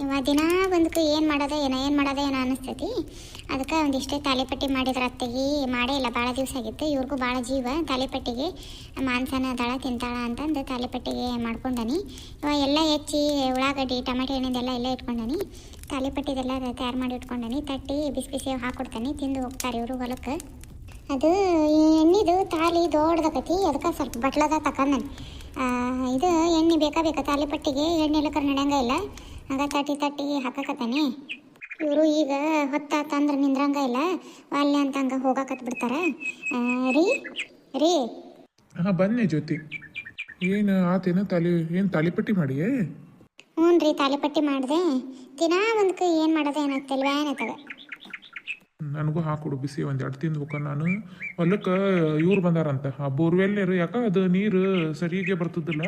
ಇವ ದಿನ ಬಂದಕ್ಕೆ ಏನು ಮಾಡೋದೇ ಏನೋ, ಏನು ಮಾಡೋದೇ ಏನೋ ಅನಿಸ್ತೈತಿ ಅದಕ್ಕೆ ಒಂದಿಷ್ಟೇ ತಾಲಿಪಟ್ಟಿ ಮಾಡಿದ್ರೆ ಅತ್ತೆಗೆ, ಮಾಡೇ ಇಲ್ಲ ಭಾಳ ದಿವಸ ಆಗಿತ್ತು. ಇವ್ರಿಗೂ ಭಾಳ ಜೀವ. ತಾಲಿಪಟ್ಟಿಗೆ ಮಾಂಸನ ದಳ ತಿಂತಾಳ ಅಂತಂದು ತಾಲಿಪಟ್ಟಿಗೆ ಮಾಡ್ಕೊಂಡನಿ. ಇವ ಎಲ್ಲ ಹೆಚ್ಚಿ ಉಳ್ಳಾಗಡ್ಡಿ, ಟೊಮೆಟೊ ಎಣ್ಣೆದೆಲ್ಲ ಎಲ್ಲ ಇಟ್ಕೊಂಡನಿ. ತಾಲಿಪಟ್ಟಿದೆಲ್ಲ ತಯಾರು ಮಾಡಿ ಇಟ್ಕೊಂಡನಿ. ತಟ್ಟಿ ಬಿಸಿ ಬಿಸಿ ಹಾಕೊಡ್ತಾನೆ, ತಿಂದು ಹೋಗ್ತಾರೆ ಇವರು ಹೊಲಕ್ಕೆ. ಅದು ಎಣ್ಣೆದು ತಾಳಿ ದೊಡ್ಡದಾಕತಿ, ಅದಕ್ಕೆ ಸ್ವಲ್ಪ ಬಟ್ಲದ ತಕೊಂಡನಿ. ಇದು ಎಣ್ಣೆ ಬೇಕಾ ಬೇಕಾ ತಾಲಿಪಟ್ಟಿಗೆ ಎಣ್ಣೆ ಎಲ್ಲ ನಡೆಯಂಗ ಇಲ್ಲ. ಹಂಗ ತಟ್ಟಿ ತಟ್ಟಿ ಹಾಕಕತ್ತಾನೆ. ಇವರು ಈಗ ಹೊತ್ತಾತಂದ್ರೆ ನಿಂದ್ರಂಗ ಇಲ್ಲ ವಾಲ್ಯ ಅಂತ ಹಂಗ ಹೋಗಾಕತ್ ಬಿಡ್ತಾರ. ರೀ ರೀ. ಹಾಂ ಬನ್ನಿ ಜ್ಯೋತಿ. ಏನು ಆತೇನ ತಲೆ ಏನು ತಾಲಿಪಟ್ಟಿ ಮಾಡಿಯೇ? ಹ್ಞೂ ರೀ ತಾಲಿಪಟ್ಟಿ ಮಾಡಿದೆ. ದಿನಾ ಒಂದ್ಕ ಏನು ಮಾಡೋದು ಏನಾಗ್ತಿಲ್ವ ಏನಾಗ್ತದೆ ನನಗೂ ಹಾಕೊಡು ಬಿಸಿ ಒಂದೆರಡು ಎರಡು ತಿಂದು ಹೋಗ ನಾನು. ಹೊಲಕ್ಕೆ ಇವ್ರು ಬಂದಾರಂತ. ಆ ಬೋರ್ವೆಲ್ಲರು ಯಾಕೆ ಅದು ನೀರು ಸರಿಗೆ ಬರ್ತದಿಲ್ಲ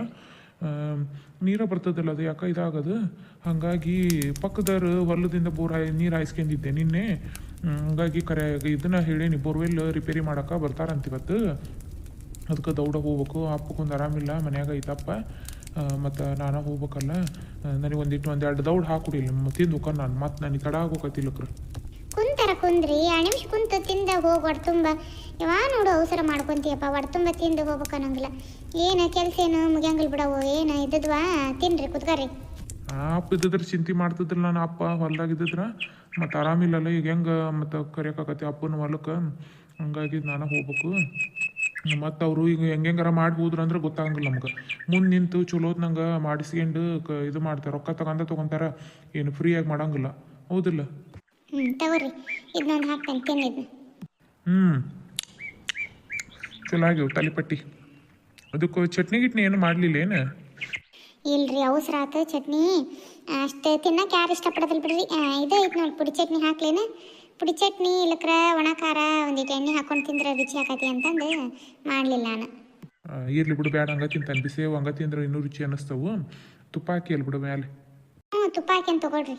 ನೀರ ಬರ್ತದಲ್ಲ ಅದು ಯಾಕೆ ಇದಾಗದು? ಹಾಗಾಗಿ ಪಕ್ಕದವ್ರು ಹೊಲದಿಂದ ಬೋರ್ ಹಾಯ್, ನೀರು ಹಾಯಿಸ್ಕೊಂಡಿದ್ದೆ ನಿನ್ನೆ. ಹಂಗಾಗಿ ಕರೆ, ಇದನ್ನ ಹೇಳೇನಿ ಬೋರ್ವೆಲ್ ರಿಪೇರಿ ಮಾಡೋಕೆ ಬರ್ತಾರಂತ ಇವತ್ತು. ಅದಕ್ಕೆ ದೌಡ ಹೋಗ್ಬೇಕು ಅಪ್ಪಕ್ಕೊಂದು ಆರಾಮಿಲ್ಲ, ಮನ್ಯಾಗ ಐತಪ್ಪ. ಮತ್ತು ನಾನು ಹೋಗ್ಬೇಕಲ್ಲ. ನನಗೆ ಒಂದಿಟ್ಟು ಒಂದೆರಡು ದೌಡ್ ಹಾಕೊಡಿಲ್ಲ ತಿಂದು ಹೋಗ ನಾನು, ಮತ್ತೆ ನನಗೆ ತಡ ಆಗೋಕತ್ತಿಲ್ಲಕ್ರ ಕುಂತಾರ ಕುಂದ್ರಿ, ಆ ಕುಂತ ತಿಂದ ಹೋಗಿ ಹೊಡ್ತುಂಬ ಯಾವ ನೋಡು ಅವಸರ ಮಾಡ್ಕೊಂತೀಯಪ್ಪ ಹೊಡ್ತುಂಬ ತಿಂದು ಹೋಗ್ಬೇಕು ಅನ್ನೋಂಗಿಲ್ಲ. ಏನ ಕೆಲಸ ಏನು? ಮುಗಿಯಂಗಿಲ್ಲ ಬಿಡವು ಏನ ಇದ್ದದ್ವಾ? ತಿನ್ರಿ ಕುತ್ಕರಿ ಅಪ್ಪ ಇದ್ದಿದ್ರೆ ಚಿಂತೆ ಮಾಡ್ತಿದ್ರು ನಾನು. ಅಪ್ಪ ಹೊಲ್ದಾಗ ಇದ್ದಿದ್ರ ಮತ್ತು ಆರಾಮಿಲ್ಲಲ್ಲ, ಈಗ ಹೆಂಗ ಮತ್ತು ಕರಿಯೋಕ್ಕಾಗತ್ತೆ ಅಪ್ಪನ ಹೊಲಕ್ಕೆ. ಹಂಗಾಗಿ ನಾನು ಹೋಗ್ಬೇಕು. ಮತ್ತು ಅವರು ಈಗ ಹೆಂಗಾರ ಮಾಡಿ ಹೋದ್ರು ಅಂದ್ರೆ ಗೊತ್ತಾಗಂಗಿಲ್ಲ ನಮ್ಗೆ. ಮುಂದೆ ನಿಂತು ಚಲೋದ್ ನಂಗೆ ಮಾಡಿಸ್ಕೊಂಡು ಇದು ಮಾಡ್ತಾರೆ, ರೊಕ್ಕ ತಗೊಂಡ ತೊಗೊತಾರೆ, ಏನು ಫ್ರೀಯಾಗಿ ಮಾಡಂಗಿಲ್ಲ. ಹೌದಿಲ್ಲ? ಹ್ಞೂ ತಗೋರಿ. ಇದನ್ನೊಂದು ಹಾಕ್ತೇನೆ ತಿನ್ನಿದ್ನ ಹ್ಞೂ ಚಲೋ ಆಗ್ಯಾವ ತಾಲಿಪಟ್ಟಿ ಅದಕ್ಕೆ ಚಟ್ನಿ ಗಿಟ್ನಿ ಏನು ಮಾಡಲಿಲ್ಲ ಏನು? ಇಲ್ರಿ ಅವಸರ ಆತ ಚಟ್ನಿ. ಅಷ್ಟು ತಿನ್ನಕ್ಕೆ ಯಾರು ಇಷ್ಟಪಡೋದಿಲ್ಲ ಬಿಡ್ರಿ. ಇದು ಐತೆ ನೋಡಿ ಪುಡಿ ಚಟ್ನಿ ಹಾಕ್ಲೇನ. ಪುಡಿ ಚಟ್ನಿ ಇಲ್ಲಕ್ರ ಒಣ ಖಾರ ಒಂದಿಟ್ಟು ಎಣ್ಣೆ ಹಾಕೊಂಡು ತಿಂದ್ರೆ ರುಚಿ ಆಕತಿ ಅಂತಂದು ಮಾಡಲಿಲ್ಲ ನಾನು. ಇರ್ಲಿ ಬಿಡು ಬೇಡ ಹಂಗ ತಿಂತಾನೆ. ಬಿಸಿ ಹಂಗ ತಿಂದ್ರೆ ಇನ್ನೂ ರುಚಿ ಅನ್ನಿಸ್ತವು ತುಪ್ಪ ಹಾಕಿ ಅಲ್ಲಿ ಬಿಡು ಮೇಲೆ ಹ್ಞೂ ತುಪ್ಪ ಹಾಕ್ಯಂತ ತಗೊಳ್ರಿ.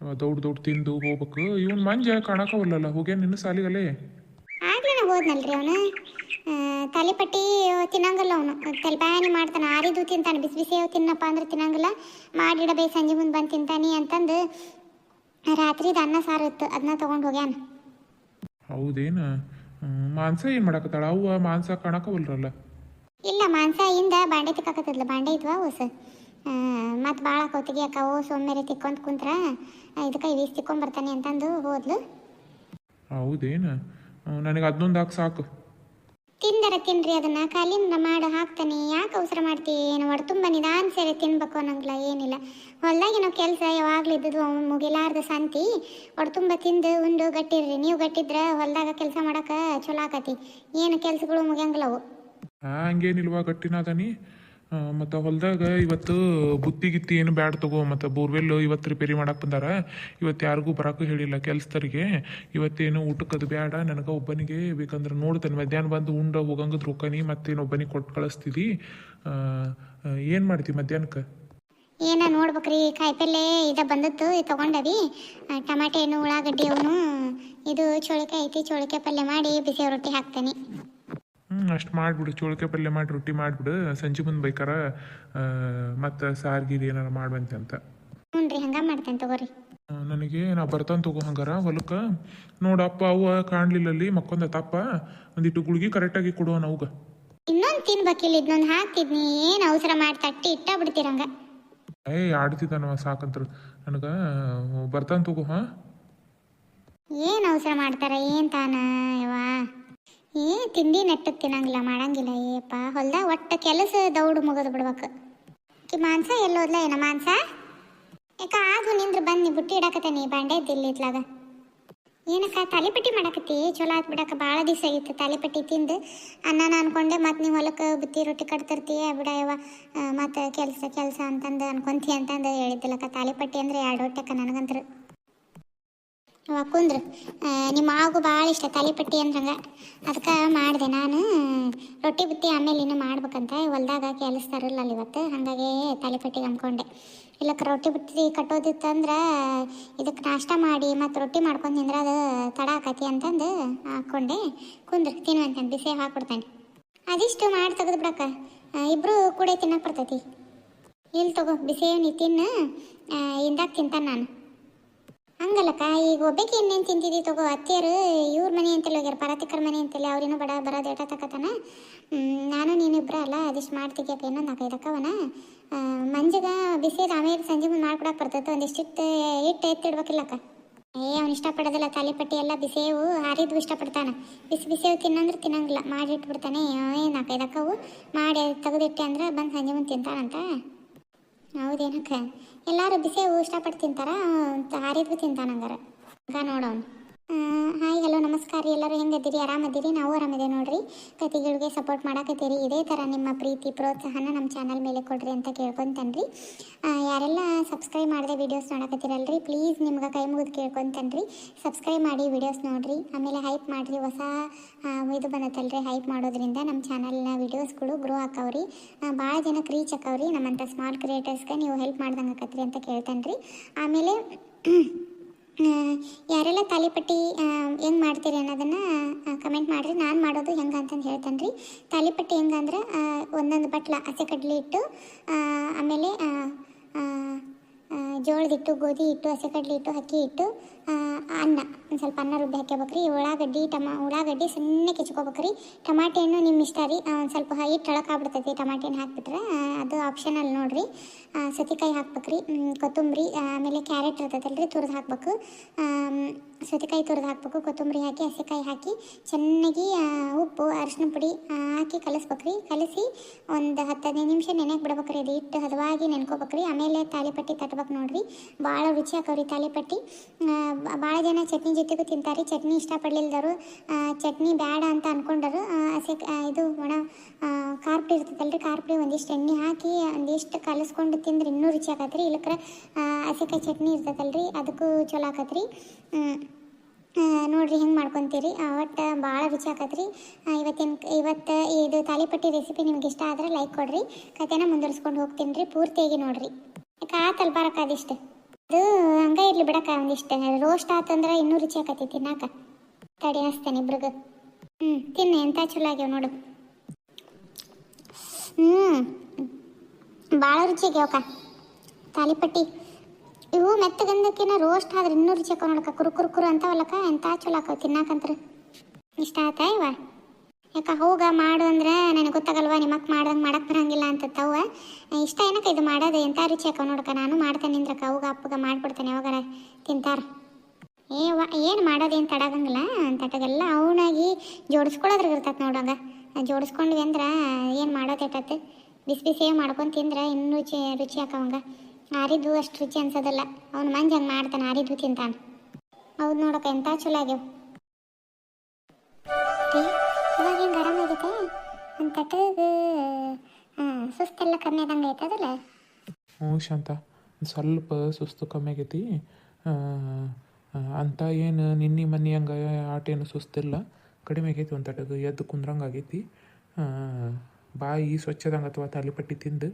ದೌಡ್ ದೊಡ್ಡ ತಿಂದು ಹೋಗ್ಬೇಕು. ಇವನ್ ಮಂಜ ಕಾಣಕವಲ್ಲಲ್ಲ ಹೋಗ್ಯಾನ ನಿನ್ನ ಸಾಲಿಗಲ್ಲೇ? ಆಗ್ಲೇನ ಹೋದ್ನಲ್ರಿ ಅವನು. ತಲೆಪಟ್ಟಿ ತಿನ್ನಂಗಲ್ಲ ಅವನು. ತಲೆಬ್ಯಾನಿ ಮಾಡ್ತಾನೆ ಆರಿದು ತಿಂತಾನೆ ಬಿಸಿ ಬಿಸಿ ತಿನ್ನಪ್ಪ ಅಂದ್ರೆ ತಿನ್ನಂಗಿಲ್ಲ. ಮಾಡಿಡಬೇ ಸಂಜೆ ಮುಂದೆ ಬಂದು ತಿಂತಾನೆ ಅಂತಂದು ರಾತ್ರಿ ಅನ್ನ ಸಾರು ಇತ್ತು ಅದನ್ನ ತಗೊಂಡು ಹೋಗ್ಯಾನ. ಹೌದೇನ? ಮಾಂಸ ಏನ್ ಮಾಡಕತ್ತಾಳ? ಅವ್ವ ಮಾಂಸ ಕಾಣಕವಲ್ರಲ್ಲ ಇಲ್ಲ ಮಾಂಸ ಇಂದ ಬಾಂಡೆ ತಿಕ್ಕಾಕತ್ತದ್ಲ ಬಾಂಡೆ ಇದ್ವಾ ಹೊಸ ಮತ್ತು ಭಾಳ ಕೌತಿಗೆ ಅಕ್ಕ ಓ ಸೋಮ್ಮೇರೆ ತಿಕ್ಕೊಂತ ಕುಂತ್ರ ಇದಕ್ಕೆ ಇವೀಸ್ ತಿಕ್ಕೊಂಡ್ ಬರ್ತಾನೆ ಅಂತಂದು ಹೋದ್ಲು. ಹೌದೇನ? ನನಗೆ ಅದನ್ನೊಂದು ಹಾಕಿ ಸಾಕು. ತಿಂದರ ತಿನ್ರಿ ಅದನ್ನ ಕಾಲಿಂದ ಮಾಡು ಹಾಕ್ತಾನೆ. ಯಾಕೆ ಅವಸರ ಮಾಡ್ತೀವಿ ಏನು? ಹೊಡೆ ತುಂಬ ನಿಧಾನ ಸೇರಿ ತಿನ್ಬೇಕು ಅನ್ನಂಗಿಲ್ಲ ಏನಿಲ್ಲ. ಹೊಲ್ದಾಗಿನ ಕೆಲಸ ಯಾವಾಗಲೂ ಇದ್ದದ್ದು ಮುಗಿಲಾರ್ದ ಸಂತಿ. ಹೊಡೆ ತುಂಬ ತಿಂದು ಉಂಡು ಗಟ್ಟಿರ್ರಿ. ನೀವು ಗಟ್ಟಿದ್ರೆ ಹೊಲ್ದಾಗ ಕೆಲಸ ಮಾಡಕ್ಕೆ ಚಲೋ ಆಕತಿ. ಏನು ಕೆಲಸಗಳು ಮುಗಿಯಂಗಿಲ್ಲ ಅವು ಹಂಗೇನಿಲ್ವಾ ಗಟ್ಟಿನ ಅದಾನಿ ಮತ್ತು ಹೊಲ್ದಾಗ ಇವತ್ತು ಬುತ್ತಿ ಗಿತ್ತಿ ಏನು ಬ್ಯಾಡ್ ತಗೋ, ಮತ್ತು ಬೋರ್ವೆಲ್ ಇವತ್ತು ರಿಪೇರಿ ಮಾಡಕ್ಕೆ ಬಂದಾರ. ಇವತ್ತು ಯಾರಿಗೂ ಬರೋಕ್ಕೂ ಹೇಳಿಲ್ಲ ಕೆಲ್ಸದರಿಗೆ ಇವತ್ತೇನು ಊಟಕ್ಕೆ ಅದು ಬ್ಯಾಡ, ನನಗೆ ಒಬ್ಬನಿಗೆ ಬೇಕಂದ್ರೆ ನೋಡ್ತೇನೆ. ಮಧ್ಯಾಹ್ನ ಬಂದು ಉಂಡ ಹೋಗಂಗದ್ ರೊಕ್ಕನಿ ಮತ್ತೇನು ಒಬ್ಬನಿಗೆ ಕೊಟ್ಟು ಕಳಿಸ್ತೀವಿ ಏನು ಮಾಡ್ತೀವಿ ಮಧ್ಯಾಹ್ನಕ್ಕೆ ಏನ ನೋಡ್ಬೇಕ್ರಿ, ಕಾಯಿಪಲ್ಲೆ ಇದ ಬಂದದ್ದು ತಗೊಂಡವಿ. ಟಮಾಟೆ ಹಣ್ಣು, ಉಳ್ಳಾಗಡ್ಡಿ ಅವನು, ಇದು ಚೋಳಿಕಾಯಿ ಐತಿ ಚೋಳಿಕಾಯಿ ಪಲ್ಯ ಮಾಡಿ ಬಿಸಿ ರೊಟ್ಟಿ ಹಾಕ್ತೇನೆ. ಹ್ಞೂ ಅಷ್ಟು ಮಾಡಿಬಿಡು ಚೋಳಿಕೆ ಪಲ್ಯ ಮಾಡಿ ರೊಟ್ಟಿ ಮಾಡಿಬಿಡು ಸಂಜೆ ಮುಂದೆ ಬೇಕಾರೆ ಮತ್ತು ಸಾರ್ಗಿದು ಏನಾರು ಮಾಡುವಂತೆ ಅಂತ. ಹ್ಞೂ ರೀ ಹಂಗೆ ಮಾಡ್ತೇನೆ ತಗೋರಿ. ನನಗೆ ನಾ ಬರ್ತಾನೆ ತಗೋ ಹಂಗಾರ ಹೊಲಕ್ಕೆ. ನೋಡಪ್ಪ ಅವ್ವ ಕಾಣ್ಲಿಲ್ಲಲ್ಲಿ ಮಕ್ಕೊಂದ ತಪ್ಪ. ಒಂದಿಟ್ಟು ಗುಳಿಗೆ ಕರೆಕ್ಟಾಗಿ ಕೊಡುವ ನಾವ್ಗ ಇನ್ನೊಂದು ತಿನ್ಬೇಕಿಲ್ಲ ಇದನ್ನೊಂದು ಹಾಕ್ತಿದ್ನಿ ಏನು ಅವಸರ ಮಾಡಿ ತಟ್ಟಿ ಇಟ್ಟ ಬಿಡ್ತೀರಂಗ ಏ ಆಡ್ತಿದ್ದಾನವ ಸಾಕಂತರು. ನನಗೆ ಬರ್ತಾನೆ ತಗೋ ಹಾಂ. ಏನು ಅವಸರ ಮಾಡ್ತಾರ ಏನು ತಾನ ಯವ್ವ. ಏ, ತಿಂಡಿ ನೆಟ್ಟಗೆ ತಿನ್ನಂಗಿಲ್ಲ, ಮಾಡಂಗಿಲ್ಲ, ಏಪ್ಪ. ಹೊಲ್ದಾಗ ಒಟ್ಟ ಕೆಲಸ ದೌಡು ಮುಗಿದು ಬಿಡ್ಬೇಕು. ಕಿ, ಮಾಂಸ ಎಲ್ಲೋದ್ಲ ಏನ, ಮಾಂಸ? ಯಾಕ ಆಗು ನಿಂದ್ರ ಬಂದು ಬುಟ್ಟಿ ಇಡಾಕತ್ತೇನಿ. ಬಾಂಡೆ ಇದ್ದಿಲ್ಲ ಇತ್ಲಾಗ. ಏನಕ್ಕ, ತಾಲಿಪಟ್ಟಿ ಮಾಡಕತ್ತಿ? ಚಲೋ ಆತ್ ಬಿಡಕ್ಕ ಭಾಳ ದಿವಸ ಆಗಿತ್ತು ತಾಲಿಪಟ್ಟಿ ತಿಂದು. ಅನ್ನ ಅನ್ಕೊಂಡೆ, ಮತ್ತು ನೀವು ಹೊಲಕ್ಕೆ ಬುತ್ತಿ ರೊಟ್ಟಿ ಕಟ್ತಿರ್ತೀಯ ಬಿಡ ಯವ್ವ ಮತ್ತು ಕೆಲಸ ಕೆಲಸ ಅಂತಂದು ಅನ್ಕೊಂತಿ ಅಂತಂದು ಹೇಳಿದ್ದಿಲ್ಲಕ್ಕ. ತಾಲಿಪಟ್ಟಿ ಅಂದ್ರೆ ಎರಡು ಹೊಟ್ಟೆಕ್ಕ ನನಗಂತ್ರ. ಕುಂದ್ರು. ನಿಮ್ಮ ಆಗು ಭಾಳ ಇಷ್ಟ ತಾಲಿಪಟ್ಟಿ ಅಂದ್ರಂಗ. ಅದಕ್ಕೆ ಮಾಡಿದೆ ನಾನು. ರೊಟ್ಟಿ ಬುತ್ತಿ ಆಮೇಲೆ ಇನ್ನೂ ಮಾಡ್ಬೇಕಂತ ಹೊಲ್ದಾಗ ಅಲ್ಲಿ ಇವತ್ತು. ಹಾಗಾಗಿ ತಾಲಿಪಟ್ಟಿಗೆ ಅಂದ್ಕೊಂಡೆ ಇಲ್ಲಕ್ಕೆ ರೊಟ್ಟಿ ಬುತ್ತಿ ಕಟ್ಟೋದಿತ್ತಂದ್ರೆ ಇದಕ್ಕೆ ನಾಷ್ಟ ಮಾಡಿ ಮತ್ತು ರೊಟ್ಟಿ ಮಾಡ್ಕೊಂಡು ತಿಂದ್ರೆ ಅದು ತಡ ಆಕತಿ ಅಂತಂದು ಹಾಕ್ಕೊಂಡೆ ಕುಂದ್ರು ತಿನ್ನುವಂತ ಬಿಸಿ ಹಾಕ್ಬಿಡ್ತಾನೆ ಅದಿಷ್ಟು ಮಾಡಿ ತೆಗೆದು ಬಿಡಕ್ಕ. ಇಬ್ಬರು ಕೂಡ ತಿನ್ನಕ್ಕೆ ಬರ್ತೈತಿ. ಇಲ್ಲಿ ತಗೋ ಬಿಸಿ ತಿನ್ನು. ಇಂದಾಗ ತಿಂತಾನೆ ನಾನು. ಹಂಗಲ್ಲಕ್ಕ, ಈಗ ಒಬ್ಬಕ್ಕೆ ಇನ್ನೇನು ತಿಂತಿದ್ದಿ ತಗೋ, ಅತ್ತಿಯರು ಇವ್ರ ಮನೆ ಅಂತೇಳಿ ಹೋಗ್ಯಾರ ಪರಾತಿಕರ ಮನೆ ಅಂತೇಳಿ ಅವ್ರೇನು ಬಡ ಬರೋದು ಏಟ ತಕತಾನ ನಾನು ನೀನಿಬ್ರ ಅಲ್ಲ, ಅದಿಷ್ಟು ಮಾಡ್ತಿದ್ಯಪ್ಪ ಇನ್ನೊಂದು ನಾಲ್ಕೈದು ಅಕ್ಕವನ ಮಂಜಗ ಬಿಸಿ ಆಮೇಲೆ ಸಂಜೆ ಮುಂದೆ ಮಾಡ್ಕೊಡಕ್ಕೆ ಬರ್ತೈತೆ ಒಂದಿಷ್ಟು ಇಟ್ಟು ಎತ್ತಿಡ್ಬೇಕಿಲ್ಲಕ್ಕ ಏ, ಅವ್ನು ಇಷ್ಟಪಡೋದಿಲ್ಲ ತಾಲಿಪಟ್ಟಿ ಎಲ್ಲ ಬಿಸೇವು ಹಾರಿದ್ವು ಇಷ್ಟಪಡ್ತಾನೆ. ಬಿಸಿ ಬಿಸೇವು ತಿನ್ನಂದ್ರೆ ತಿನ್ನಂಗಿಲ್ಲ, ಮಾಡಿ ಇಟ್ಬಿಡ್ತಾನೆ ಏ, ನಾಲ್ಕೈದು ಅಕ್ಕವು ಮಾಡಿ ತೆಗೆದಿಟ್ಟೆ ಅಂದ್ರೆ ಬಂದು ಸಂಜೆ ಮುಂದೆ ತಿಂತಾನಂತ ಹೌದೇನಕ್ಕ? ಎಲ್ಲರೂ ಬಿಸಿ ಇಷ್ಟಪಟ್ಟು ತಿಂತಾರ? ಹಾರಿದ್ವು ತಿಂತಾನಂಗಾರ. ಹಂಗ ನೋಡೋನು ಹಾಯ್, ಹಲೋ, ನಮಸ್ಕಾರ. ರೀ ಎಲ್ಲರೂ ಹೆಂಗದ್ದೀರಿ? ಆರಾಮದ್ದೀರಿ? ನಾವು ಆರಾಮಿದ್ದೀವಿ ನೋಡ್ರಿ. ಕತೆಗಳಿಗೆ ಸಪೋರ್ಟ್ ಮಾಡಕತ್ತೀರಿ. ಇದೇ ಥರ ನಿಮ್ಮ ಪ್ರೀತಿ, ಪ್ರೋತ್ಸಾಹನ ನಮ್ಮ ಚಾನಲ್ ಮೇಲೆ ಕೊಡ್ರಿ ಅಂತ ಕೇಳ್ಕೊತನ್ರಿ. ಯಾರೆಲ್ಲ ಸಬ್ಸ್ಕ್ರೈಬ್ ಮಾಡದೆ ವೀಡಿಯೋಸ್ ನೋಡಕತ್ತೀರಲ್ರಿ ಪ್ಲೀಸ್ ನಿಮ್ಗೆ ಕೈ ಮುಗಿದು ಕೇಳ್ಕೊತನ್ರಿ. ಸಬ್ಸ್ಕ್ರೈಬ್ ಮಾಡಿ ವೀಡಿಯೋಸ್ ನೋಡ್ರಿ. ಆಮೇಲೆ ಹೈಪ್ ಮಾಡಿರಿ. ಹೊಸ ಇದು ಬಂದತ್ತಲ್ರಿ ಹೈಪ್ ಮಾಡೋದ್ರಿಂದ ನಮ್ಮ ಚಾನಲ್ನ ವೀಡಿಯೋಸ್ಗಳು ಗ್ರೋ ಆಕವ್ರಿ. ಭಾಳ ಜನಕ್ಕೆ ರೀಚ್ ಆಕವ್ರಿ. ನಮ್ಮಂಥ ಸ್ಮಾಲ್ ಕ್ರಿಯೇಟರ್ಸ್ಗೆ ನೀವು ಹೆಲ್ಪ್ ಮಾಡ್ದಂಗೆ ಆಕತ್ರಿ ಅಂತ ಕೇಳ್ತಾನ್ರಿ. ರೀ ಆಮೇಲೆ ಯಾರೆಲ್ಲ ತಾಲಿಪಟ್ಟಿ ಹೆಂಗೆ ಮಾಡ್ತೀರಿ ಅನ್ನೋದನ್ನು ಕಮೆಂಟ್ ಮಾಡಿರಿ. ನಾನು ಮಾಡೋದು ಹೆಂಗೆ ಅಂತಂದು ಹೇಳ್ತೇನೆ ರೀ ತಾಲಿಪಟ್ಟಿ ಹೆಂಗಂದ್ರೆ ಒಂದೊಂದು ಬಟ್ಲ ಹಸಿ ಕಡ್ಲಿ ಇಟ್ಟು ಆಮೇಲೆ ಜೋಳದ ಹಿಟ್ಟು ಗೋಧಿ ಹಿಟ್ಟು ಹಸಿಕಡ್ಲಿ ಹಿಟ್ಟು ಅಕ್ಕಿ ಹಿಟ್ಟು ಆ, ಅನ್ನ. ಒಂದು ಸ್ವಲ್ಪ ಅನ್ನ ರುಬ್ಬಿ ಹಾಕ್ಯಬೇಕ್ರಿ. ಉಳ್ಳಾಗಡ್ಡಿ ಟಮ ಉಳ್ಳಾಗಡ್ಡಿ ಸಣ್ಣ ಕಿಚ್ಕೋಬೇಕ್ರಿ ಟಮಾಟೆ ಹಣ್ಣು ನಿಮ್ಮ ಇಷ್ಟ ರೀ ಒಂದು ಸ್ವಲ್ಪ ಹಿಟ್ಟು ಆಗ್ಬಿಡ್ತೈತಿ. ಟಮಾಟೆ ಹಣ್ಣು ಹಾಕ್ಬಿಟ್ರೆ ಅದು ಆಪ್ಷನಲ್ ನೋಡಿರಿ. ಸೌತೆಕಾಯಿ ಹಾಕ್ಬೇಕ್ರಿ. ಕೊತ್ತಂಬರಿ ಆಮೇಲೆ ಕ್ಯಾರೆಟ್ ಇರ್ತೈತಲ್ರಿ ತುರಿದು ಹಾಕ್ಬೇಕು. ಸೌತೆಕಾಯಿ ತುರಿದು ಹಾಕ್ಬೇಕು. ಕೊತ್ತಂಬರಿ ಹಾಕಿ ಹಸಿಕಾಯಿ ಹಾಕಿ ಚೆನ್ನಾಗಿ ಉಪ್ಪು ಅರಿಶಿನ ಪುಡಿ ಹಾಕಿ ಕಲಿಸ್ಬೇಕ್ರಿ. ಕಲಿಸಿ ಒಂದು ಹತ್ತು ಹದಿನೈದು ನಿಮಿಷ ನೆನೆಗೆ ಬಿಡ್ಬೇಕ್ರಿ. ಅದು ಹಿಟ್ಟು ಹದವಾಗಿ ನೆನ್ಕೋಬೇಕ್ರಿ. ಆಮೇಲೆ ತಾಲಿಪಟ್ಟಿ ತಟ್ಬೇಕು ನೋಡ್ರಿ. ಭಾಳ ರುಚಿ ಆಕವ್ರಿ ತಾಲಿಪಟ್ಟಿ ಭಾಳ ಜನ ಚಟ್ನಿ ಜೊತೆಗೂ ತಿಂತಾರೆ. ಚಟ್ನಿ ಇಷ್ಟಪಡ್ಲಿಲ್ದರು ಚಟ್ನಿ ಬೇಡ ಅಂತ ಅನ್ಕೊಂಡರು ಆ, ಹಸಿ ಇದು ಒಣ ಖಾರ ಪುಡಿ ಇರ್ತೈತಲ್ರಿ ಖಾರ ಒಂದಿಷ್ಟು ಎಣ್ಣೆ ಹಾಕಿ ಒಂದಿಷ್ಟು ಕಲಿಸ್ಕೊಂಡು ತಿಂದ್ರೆ ಇನ್ನೂ ರುಚಿ ಆಕತ್ರಿ. ಇಲ್ಲಕ್ರ ಹಸಿಕಾಯಿ ಚಟ್ನಿ ಇರ್ತೈತಲ್ರಿ ಅದಕ್ಕೂ ಚಲೋ ಆಕತ್ರಿ. ನೋಡ್ರಿ ಹೆಂಗೆ ಮಾಡ್ಕೊತೀರಿ. ಒಟ್ಟು ಭಾಳ ರುಚಿ ಆಕತ್ರಿ. ಇವತ್ತಿನ ಇವತ್ತು ಇದು ತಾಲಿಪಟ್ಟಿ ರೆಸಿಪಿ ನಿಮ್ಗೆ ಇಷ್ಟ ಆದ್ರೆ ಲೈಕ್ ಕೊಡ್ರಿ. ಕತೆನ ಮುಂದುವರ್ಸ್ಕೊಂಡು ಹೋಗ್ತೀನಿ ರೀ. ಪೂರ್ತಿಯಾಗಿ ನೋಡ್ರಿ. ಯಾಕೆ ಆತಲ್ ಬರಕ ಅದಿಷ್ಟು ಅದು ಹಂಗ ಇರ್ಲಿ ಬಿಡಕ ಒಂದಿಷ್ಟು. ರೋಸ್ಟ್ ಆತಂದ್ರೆ ಇನ್ನೂ ರುಚಿ ಆಕತಿ ತಿನ್ನಾಕ. ತಡಿ ಹಸ್ತೇನೆ ಇಬ್ರಿಗ. ಹ್ಞೂ ತಿನ್ನಿ. ಎಂಥ ಚಲೋ ಆಗ್ಯಾವ ನೋಡು. ಹ್ಞೂ ಭಾಳ ರುಚಿ ಆಗ್ಯಾವಕ್ಕ. ತಾಲಿಪಟ್ಟಿ. ಇವು ಮೆತ್ತಗಂದಕ್ಕಿನ ರೋಸ್ಟ್ ಆದ್ರೆ ಇನ್ನೂ ರುಚಿ ಹಾಕೋ ನೋಡಕ್ಕ. ಕುರು ಕುರು ಕುರು ಅಂತವಲ್ಲಕ್ಕ. ಎಂಥ ಚಲೋ ಆಕವ ತಿನ್ನಾಕಂತ್ರ. ಇಷ್ಟ ಆಯ್ತಾ ಇವ? ಯಾಕ ಹೋಗ ಮಾಡು ಅಂದ್ರೆ ನನಗೆ ಗೊತ್ತಾಗಲ್ವಾ, ನಿಮ್ಮಕ್ಕ ಮಾಡ್ದಂಗೆ ಮಾಡಕ್ಕೆ ಬರಂಗಿಲ್ಲ ಅಂತ ತವ್ವ ಇಷ್ಟ ಏನಕ್ಕ ಇದು ಮಾಡೋದು? ಎಂಥ ರುಚಿ ಅಕ್ಕ ನೋಡಕ್ಕ, ನಾನು ಮಾಡ್ತೇನೆ ನಿಂದ್ರಕ್ಕ. ಹೋಗ, ಅಪ್ಪಗ ಮಾಡ್ಬಿಡ್ತೇನೆ ಯಾವಾಗ ತಿಂತಾರ. ಏ ಮಾಡೋದು? ಏನು ಮಾಡೋದೇನು ತಡಗಂಗಿಲ್ಲ ಅಂತಟಗೆಲ್ಲ ಅವನಾಗಿ ಜೋಡಿಸ್ಕೊಳ್ಳೋದ್ರಾಗ ಇರ್ತೈತೆ ನೋಡಂಗ ಜೋಡಿಸ್ಕೊಂಡ್ವಿ ಅಂದ್ರೆ ಏನು ಮಾಡೋದು ಎಟ್ಟತ್ತೆ ಬಿಸಿ ಬಿಸಿ ಮಾಡ್ಕೊಂಡು ತಿಂದ್ರೆ ಇನ್ನೂ ರುಚಿ ರುಚಿ ಹಾಕವಂಗ ಆರಿದ್ದು ಅಷ್ಟು ರುಚಿ ಅನ್ಸೋದಿಲ್ಲ. ಅವ್ನು ಮಂಜ್ ಹಂಗೆ ಮಾಡ್ತಾನೆ, ಆರಿದ್ದು ತಿಂತಾನೆ. ಹೌದು ನೋಡಕ್ಕ ಎಂಥ ಚಲೋ ಆಗ್ಯಾವ? ತಟಗ ಸುಸ್ತೆಲ್ಲ ಕಮ್ಮಿ ಆದಂಗೆ ಐತದಲ್ಲ ಹ್ಞೂ ಶಾಂತ ಸ್ವಲ್ಪ ಸುಸ್ತು ಕಮ್ಮಿ ಆಗೈತಿ. ಅಂತ ಏನು ನಿನ್ನೆ ಮನೆ ಹಂಗೆ ಆಟೇನು ಸುಸ್ತಿಲ್ಲ. ಕಡಿಮೆ ಆಗೈತಿ ಒಂದು ತಟಗ ಎದ್ದು ಕುಂದ್ರಂಗೆ ಆಗೈತಿ. ಬಾಯಿ ಸ್ವಚ್ಛದಂಗೆ ಅಥವಾ ತಾಲಿಪಟ್ಟಿ ತಿಂದು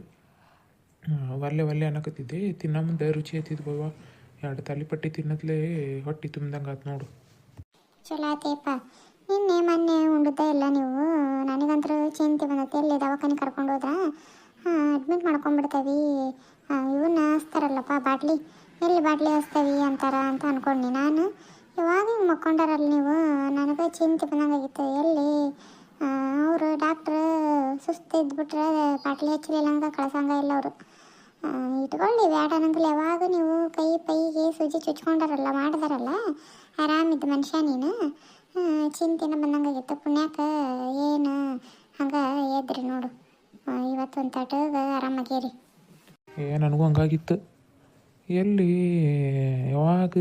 ಒಲ್ಲೆ ಒಲ್ಲೆ ಅನ್ನಕತ್ತಿದ್ದೆ ತಿನ್ನೋ ಮುಂದೆ ರುಚಿ ಐತಿದ್ವವ ಎರಡು ತಾಲಿಪಟ್ಟಿ ತಿನ್ನತ್ಲೇ ಹೊಟ್ಟೆ ತುಂಬ್ದಂಗೆ ಆತು ನೋಡು. ಚಲೋ ಆತೇಪ್ಪ ನಿನ್ನೆ ಮೊನ್ನೆ ಉಂಡದ್ದ ಇಲ್ಲ ನೀವು? ನನಗಂತೂ ಚಿಂತೆ ಬಂದತ್ತೆ ಎಲ್ಲಿ ದವಾಖಾನೆ ಕರ್ಕೊಂಡು ಹೋದ್ರ? ಅಡ್ಮಿಟ್ ಮಾಡ್ಕೊಂಡ್ಬಿಡ್ತೇವಿ ಇವನ್ನ ಹಚ್ತಾರಲ್ಲಪ್ಪ, ಬಾಟ್ಲಿ. ಎಲ್ಲಿ ಬಾಟ್ಲಿ ಹಚ್ತೇವಿ ಅಂತಾರ ಅಂತ ಅನ್ಕೊಂಡೆ ನಾನು. ಇವಾಗ ಹಿಂಗೆ ಮಕ್ಕೊಂಡಾರಲ್ಲ ನೀವು? ನನಗೆ ಚಿಂತೆ ಬಂದಂಗಾಗಿತ್ತು. ಎಲ್ಲಿ? ಅವರು ಡಾಕ್ಟ್ರ್ ಸುಸ್ತು ಇದ್ಬಿಟ್ರೆ ಬಾಟ್ಲಿ ಹಚ್ಚಲಿಲ್ಲ ಹಂಗೆ ಕಳ್ಸಂಗ ಇಲ್ಲ ಅವರು. ಇಟ್ಕೊಳ್ಳಿ ಬೇಡ ಯಾವಾಗ ನೀವು ಕೈ, ಪೈಗೆ ಸೂಜಿ ಚುಚ್ಕೊಂಡಾರಲ್ಲ, ಮಾಡಿದಾರಲ್ಲ? ಆರಾಮಿದ್ದ ಮನುಷ್ಯ ನೀನು. ಚಿಂತೆನ ಬಂದಂಗಾಗಿತ್ತು ಪುಣ್ಯಾಕ ಏನು ಹಂಗೆ ಎದ್ರಿ ನೋಡು. ಇವತ್ತೊಂದು ತಾಟಾಗ ಆರಾಮಾಗೇರಿ ಏ ನನಗೂ ಹಂಗಾಗಿತ್ತು. ಎಲ್ಲಿ ಯಾವಾಗ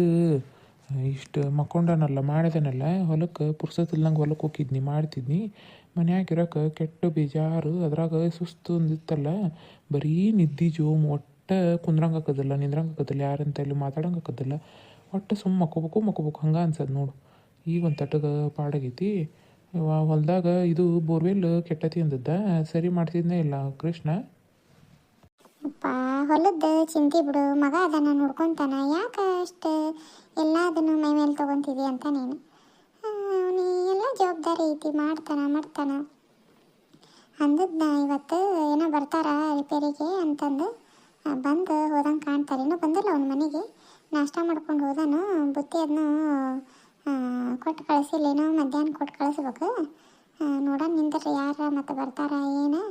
ಇಷ್ಟು ಮಕ್ಕೊಂಡನಲ್ಲ, ಮಾಡಿದನಲ್ಲ, ಹೊಲಕ್ಕೆ ಪುರ್ಸತ್ತಿಲ್ದಂಗೆ ಹೊಲಕ್ಕೆ ಹೋಗಿದ್ನಿ, ಮಾಡ್ತಿದ್ನಿ. ಮನ್ಯಾಗ ಇರೋಕೆ ಕೆಟ್ಟ ಬೇಜಾರು, ಅದ್ರಾಗ ಸುಸ್ತು ಅಂದಿತ್ತಲ್ಲ, ಬರೀ ನಿದ್ದಿ ಜೋಮ್, ಒಟ್ಟು ಕುಂದ್ರಂಗೆ ಹಾಕೋದಿಲ್ಲ ನಿಂದ್ರಂಗೆ ಯಾರಂತ ಇಲ್ಲಿ ಮಾತಾಡಂಗೆ ಒಟ್ಟು ಸುಮ್ಮ ಮಕ್ಕೋಬೇಕು ಮಕ್ಕೋಬೇಕು, ಹಂಗೆ ಅನ್ಸದ್ ನೋಡು. ಈಗ ಒಂದು ತಟಗ ಪಾಡಾಗೈತಿ. ಹೊಲದಾಗ ಇದು ಬೋರ್ವೆಲ್ ಕೆಟ್ಟತಿ ಅಂದದ್ದ. ಸರಿ ಮಾಡ್ತಿದ್ನೇ ಇಲ್ಲ ಕೃಷ್ಣ. ಅಪ್ಪ ಹೊಲದ ಚಿಂತೆ ಬಿಡು. ಮಗ ಅದನ್ನು ನೋಡ್ಕೊಂತಾನ. ಯಾಕೆ ಅಷ್ಟು ಎಲ್ಲದನ್ನು ಮೈ ಮೇಲೆ ತೊಗೊಂತಿದಿ ಅಂತ ನೀನು ಎಲ್ಲ ಜವಾಬ್ದಾರಿ ಐತಿ. ಮಾಡ್ತಾನ ಮಾಡ್ತಾನ. ಅಂದದ್ನ ಇವತ್ತು ಏನೋ ಬರ್ತಾರ ರಿಪೇರಿಗೆ ಅಂತಂದು. ಬಂದು ಹೋದಂಗೆ ಕಾಣ್ತಾರೆ. ಇನ್ನೂ ಬಂದಿಲ್ಲ ಅವ್ನ ಮನೆಗೆ. ನಾಷ್ಟ ಮಾಡ್ಕೊಂಡು ಹೋದಾನು. ಬುತ್ತಿ ಅದನ್ನು ಕೊಟ್ಟು ಕಳಿಸಿಲ್ಲೇನೋ ಮಧ್ಯಾಹ್ನ ಕೊಟ್ಟು ಕಳಿಸ್ಬೇಕು. ನೋಡೋಣ ನಿಂದ್ರೆ, ಯಾರ ಮತ್ತೆ ಬರ್ತಾರ, ಏನು?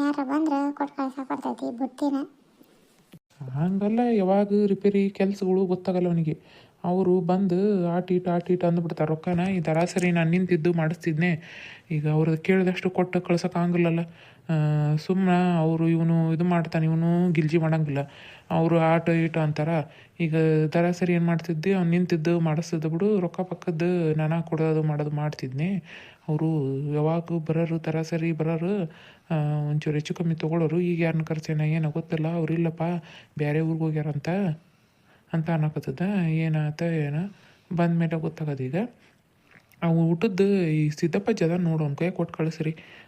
ಯಾರ ಬಂದ್ರೆ ಕೊಟ್ಟು ಕಳ್ಸಕ್ಕೆ ಬರ್ತೈತಿ ಬುತ್ತಿನ ಹಂಗಲ್ಲ, ಯಾವಾಗ ರಿಪೇರಿ ಕೆಲಸಗಳು ಗೊತ್ತಾಗಲ್ಲ ಅವನಿಗೆ. ಅವರು ಬಂದು ಆಟೀಟ್ ಆಟೀಟ್ ಅಂದ್ಬಿಡ್ತಾರೆ ರೊಕ್ಕನ. ಈ ಸರಿ ನಾನು ನಿಂತಿದ್ದು ಮಾಡಿಸ್ತಿದ್ನೆ. ಈಗ ಅವ್ರದ್ದು ಕೇಳಿದಷ್ಟು ಕೊಟ್ಟು ಕಳ್ಸೋಕ್ಕಾಗಲ್ಲಲ್ಲ ಸುಮ್ಮನೆ ಅವರು ಇವನು ಇದು ಮಾಡ್ತಾನೆ ಇವನು ಗಿಲ್ಜಿ ಮಾಡಂಗಿಲ್ಲ. ಅವರು ಆಟ ಈಟ ಅಂತಾರ. ಈಗ ಸರಿ ಏನು ಮಾಡ್ತಿದ್ದೆ? ಅವ್ನು ನಿಂತಿದ್ದು ಮಾಡಿಸ್ತಿದ್ದು ಬಿಡು ರೊಕ್ಕ ಪಕ್ಕದ್ದು ನಾನಾ ಕೊಡೋದು ಮಾಡೋದು ಮಾಡ್ತಿದ್ನಿ. ಅವರು ಯಾವಾಗ ಬರೋರು ಸರಿ ಬರೋರು ಆ, ಒಂಚೂರು ಹೆಚ್ಚು ಕಮ್ಮಿ ತೊಗೊಳೋರು. ಈಗ ಯಾರನ್ನ ಕರ್ಸೇನ? ಏನೋ ಗೊತ್ತಿಲ್ಲ ಅವ್ರು ಇಲ್ಲಪ್ಪ ಬೇರೆ ಊರಿಗೆ ಹೋಗ್ಯಾರಂತ ಅಂತ. ಅನ್ನಕತ್ತದ. ಏನಾತ ಏನ ಬಂದ ಮೇಲೆ ಗೊತ್ತಾಗದ ಈಗ ಊಟದ್ದು ಈ ಸಿದ್ದಪ್ಪ ಜದ ನೋಡು ಅವ್ನ ಕೈ ಕೊಟ್ಟು ಕಳಿಸ್ರಿ. ಆ,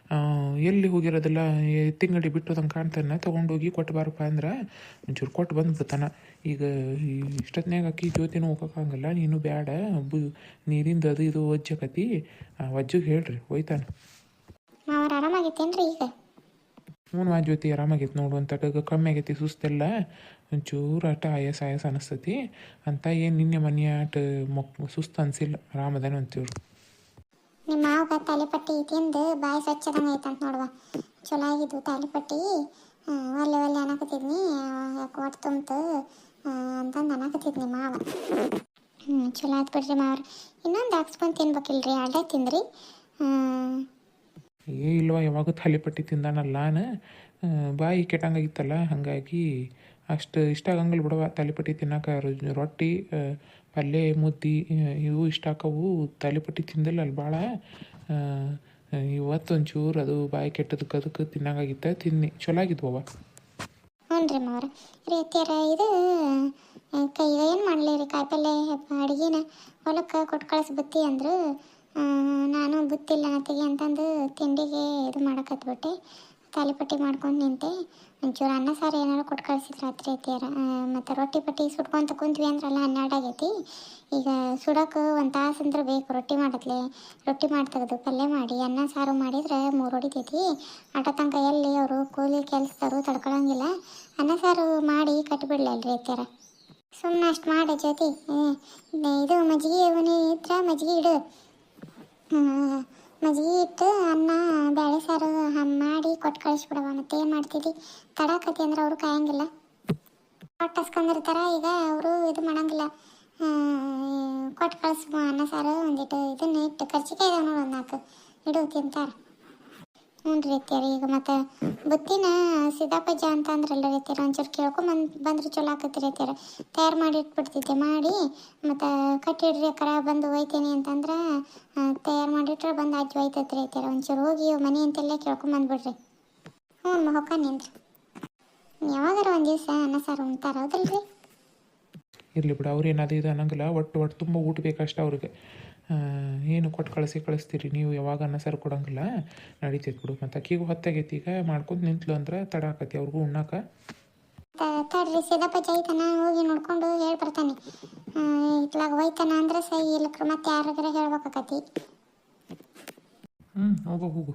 ಎಲ್ಲಿ ಹೋಗಿರೋದಿಲ್ಲ ಎತ್ತಿಂಗಡಿ ಬಿಟ್ಟೋದಂಗೆ ಕಾಣ್ತಾನೆ. ತೊಗೊಂಡೋಗಿ ಕೊಟ್ಟು ಬಾರಪ್ಪ ಅಂದ್ರೆ ಒಂಚೂರು ಕೊಟ್ಟು ಬಂದು ಬಿಡ್ತಾನೆ ಈಗ ಈ ಇಷ್ಟೊತ್ನ್ಯಾಗ ಅಕ್ಕಿ ಜ್ಯೋತಿನೂ ಹೋಗೋಕ್ಕಾಗಲ್ಲ ನೀನು ಬೇಡ ಬು ನೀರಿಂದ ಅದು ಇದು ಒಜ್ಜಕತಿ ವಜ್ಜಿಗೆ ಹೇಳ್ರಿ ಆರಾಮಾಗೈತೇನ್ರಿ ಈಗ? ಹ್ಞೂ ಮಾ ಜ್ಯೋತಿ ಆರಾಮಾಗೈತೆ ನೋಡು ಅಂತ ಕಮ್ಮಿ ಆಗೈತಿ ಸುಸ್ತೆಲ್ಲ. ಒಂಚೂರು ಆಟ ಆಯಾಸ ಆಯಾಸ ಅನಿಸ್ತತಿ. ಅಂತ ಏನು ನಿನ್ನೆ ಮನೆ ಆಟ ಮೊಕ್ ಸುಸ್ತು ಅನಿಸಿಲ್ಲ ಆರಾಮದಾನೆ ಒಂಚೂರು ನಿಮ್ಮ ಮಾವಗ ತಾಲಿಪಟ್ಟಿ ತಿಂದು ಬಾಯಿ ಸ್ವಚ್ಛದಂಗೆ ಐತಂತ ನೋಡುವ. ಚಲೋ ಆಗಿದ್ದು ತಾಲಿಪಟ್ಟಿ. ಒಲ್ಲೆ ಒಲ್ಲೆ ಅನ್ನಕತ್ತಿದ್ನಿ ಯಾಕೆ ಒಟ್ಟು ತುಂಬ್ತು ಅಂತಂದು ಅನ್ನಕತ್ತಿದ್ನಿ ಮಾವ. ಹ್ಞೂ ಚಲೋ ಆಯ್ತು ಬಿಡ್ರಿ ಮಾವ್ರ. ಇನ್ನೊಂದು ಹಾಕ್ಸ್ಕೊಂಡು ತಿನ್ಬೇಕಿಲ್ರಿ ಅಡ್ಡೆ ತಿಂದ್ರಿ. ಏ, ಇಲ್ವ, ಯಾವಾಗ ತಾಲಿಪಟ್ಟಿ ತಿಂದಾನಲ್ಲ ಬಾಯಿ ಕೆಟ್ಟಂಗಾಗಿತ್ತಲ್ಲ, ಹಾಗಾಗಿ ಅಷ್ಟು ಇಷ್ಟ ಆಗಂಗಿಲ್ಲ ಬಿಡವ ತಾಲಿಪಟ್ಟಿ ತಿನ್ನೋಕೆ. ರೊಟ್ಟಿ ಆ, ಮುದ್ದೆ ಇವು ಇಷ್ಟ ಆಕವು ತಾಲಿಪಟ್ಟಿ ತಿಂದಿಲ್ಲ ಅಲ್ಲಿ ಭಾಳ ಇವತ್ತು ಒಂಚೂರು ಅದು ಬಾಯಿ ಕೆಟ್ಟದಕ್ಕೆ ಅದಕ್ಕೆ ತಿನ್ನಂಗಾಗಿತ್ತ ತಿನ್ನಿ. ಚಲೋ ಆಗಿದ್ವವ ಹ್ಞೂ ರೀ ರೀ ಇದು ಕೈ ಏನು ಮಾಡಲಿ ರೀ ಕಾಯಿಪಲ್ಲೆ ಅಡುಗೆನ ಹೊಲಕ್ಕೆ ಕೊಟ್ಟು ಕಳಿಸಿ ಬುತ್ತಿ ಅಂದರು. ನಾನು ಬುತ್ತಿಲ್ಲ ಅತ್ತಿಗೆ ಅಂತಂದು ತಿಂಡಿಗೆ ಇದು ಮಾಡಕತ್ಬಿಟ್ಟೆ. ತಾಲಿಪಟ್ಟಿ ಮಾಡ್ಕೊಂಡು ನಿಂತೆ. ಒಂಚೂರು ಅನ್ನ, ಸಾರು ಏನಾರು ಕೊಟ್ಟು ಕಳಿಸಿದ್ರು ರಾತ್ರಿ ಐತಿಯಾರ. ಮತ್ತು ರೊಟ್ಟಿ ಪಟ್ಟಿ ಸುಟ್ಕೊಂತ ಕುಂತ್ವಿ ಅಂದ್ರಲ್ಲ ಹನ್ನೆರಡು ಆಗೈತಿ. ಈಗ ಸುಡೋಕೆ ಒಂದು ತಾಸು ಅಂದ್ರೆ ಬೇಕು ರೊಟ್ಟಿ ಮಾಡತ್ಲೆ ರೊಟ್ಟಿ ಮಾಡಿ ತೆಗೆದು ಪಲ್ಯ ಮಾಡಿ, ಅನ್ನ, ಸಾರು ಮಾಡಿದ್ರೆ ಮೂರು ಹೊಡಿತೈತಿ. ಆಟ ತನಕ ಎಲ್ಲಿ ಅವರು ಕೂಲಿ ಕೆಲಸದವರು ತಡ್ಕೊಳಂಗಿಲ್ಲ. ಅನ್ನ, ಸಾರು ಮಾಡಿ ಕಟ್ಟಿಬಿಡ್ಲಲ್ರಿ ಐತಿಯಾರ. ಸುಮ್ಮನೆ ಅಷ್ಟು ಮಾಡಿ ಜ್ಯೋತಿ. ಇದು ಮಜ್ಜಿಗೆ ಇದ್ರೆ ಮಜ್ಜಿಗೆ ಇಡು. ಮಜ್ಜಿಗೆ ಇಟ್ಟು ಅನ್ನ ಬೇಳೆ ಸಾರು ಮಾಡಿ ಕೊಟ್ಟು ಕಳಿಸ್ಬಿಡವ ಏನು ಮಾಡ್ತಿದ್ದಿ ತಡಾಕತಿ ಅಂದ್ರೆ ಅವರು ಕಾಯಂಗಿಲ್ಲ. ಕೊಟ್ಟು ಹಸ್ಕೊಂಡಿರ್ತಾರ ಈಗ ಅವರು ಇದು ಮಾಡಂಗಿಲ್ಲ. ಕೊಟ್ಟು ಕಳಿಸ್ಬೋ ಅನ್ನ, ಸಾರು ಒಂದಿಟ್ಟು ಇದನ್ನ ಇಟ್ಟು ಕರ್ಚಿಕಾಯಿ ಇದಾವೆ ನೋಡಿ ಒಂದು ನಾಲ್ಕು. ಇಡು ತಿಂತಾರೆ. ಹ್ಞೂ ರೀ ಅತ್ಯಾರ ಈಗ ಮತ್ತೆ ಬುತ್ತಿನ ಸಿದ್ದಾಪಜ್ಜ ಅಂತ ಅಂದ್ರಲ್ಲ ರೀತಿಯರ ಒಂಚೂರು ಕೇಳ್ಕೊಂಬಂದು ಬಂದ್ರೆ ಚಲೋ ಆಕತಿ ರೀತಿಯರ ತಯಾರು ಮಾಡಿ ಇಟ್ಬಿಡ್ತಿದ್ದೆ ಮಾಡಿ ಮತ್ತು ಕಟ್ಟಿಡ್ರಿ ಕರ, ಬಂದು ಒಯ್ತೇನೆ ಅಂತಂದ್ರೆ ತಯಾರು ಮಾಡಿಟ್ರೆ ಬಂದು ಅಜ್ಜಿ ಒಯ್ತೈತೆ ರೀತಿಯರ ಒಂಚೂರು ಹೋಗಿ ಮನೆ ಅಂತೆಲ್ಲ ಕೇಳ್ಕೊಂಬಂದ್ಬಿಡ್ರಿ ಹ್ಞೂ ಹೊಕ್ಕ ನಿಂದ್ರಿ ಯಾವಾಗಾರ ಒಂದು ದಿವಸ ಅನ್ನ ಸಾರು ಉಣ್ತಾರ, ಹೌದಲ್ರಿ? ಇರಲಿ ಬಿಡು, ಅವ್ರು ಏನಾದ್ರು ಇದು ಅನ್ನಂಗಿಲ್ಲ, ಒಟ್ಟು ಒಟ್ಟು ತುಂಬ ಊಟ ಬೇಕಷ್ಟ ಅವ್ರಿಗೆ. ಏನು ಕೊಟ್ಟು ಕಳಿಸಿ ಕಳಿಸ್ತೀರಿ. ನೀವು ಯಾವಾಗ ಅನ್ನ ಸರ್ ಕೊಡೋಂಗಿಲ್ಲ ನಡೀತೈತೆ ಬಿಡು. ಮತ್ತು ಅಕ್ಕಿಗೂ ಹೊತ್ತಾಗೈತಿ ಈಗ ಮಾಡ್ಕೊಂಡು ನಿಂತ್ಲು ಅಂದ್ರೆ ತಡ ಆಕತಿ ಅವ್ರಿಗೂ ಉಣ್ಣಾಕ. ತಡ್ರಿ ಸಿದ್ದಪ್ಪ ಐತನ ಹೋಗಿ ನೋಡ್ಕೊಂಡು ಹೇಳಿ ಬರ್ತಾನೆ. ಇತ್ಲಾಗ ಹೋಯ್ತಾನ ಅಂದ್ರೆ ಸೈ ಇಲ್ಲಕ್ರ ಮತ್ತೆ ಯಾರಿಗಾರ ಹೇಳ್ಬೇಕಾಕತಿ. ಹ್ಞೂ ಹೋಗು ಹೋಗು.